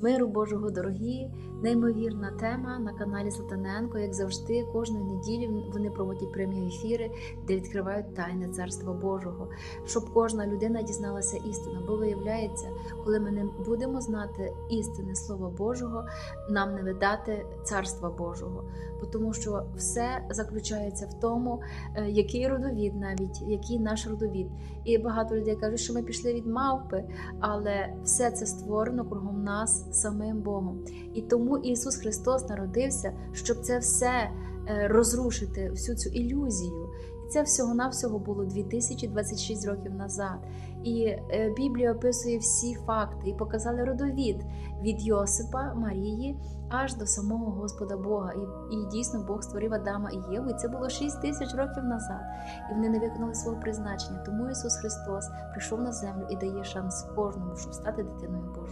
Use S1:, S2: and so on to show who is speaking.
S1: Миру Божого, дорогі, неймовірна тема на каналі Сатаненко. Як завжди, кожної неділі вони проводять прямі ефіри, де відкривають тайне Царства Божого, щоб кожна людина дізналася істину. Бо виявляється, коли ми не будемо знати істини Слова Божого, нам не видати Царства Божого. Бо Тому що все заключається в тому, е, який родовід, навіть який наш родовід. І багато людей кажуть, що ми пішли від мавпи, але все це створено кругом нас самим Богом. І тому Ісус Христос народився, щоб це все е, розрушити, всю цю ілюзію. І це всього-навсього було 2026 років назад. І е, Біблія описує всі факти і показали родовід від Йосипа, Марії аж до самого Господа Бога. І, і дійсно Бог створив Адама і Єву. І це було 6 тисяч років назад. І вони не виконали свого призначення. Тому Ісус Христос прийшов на землю і дає шанс кожному, щоб стати дитиною Божою.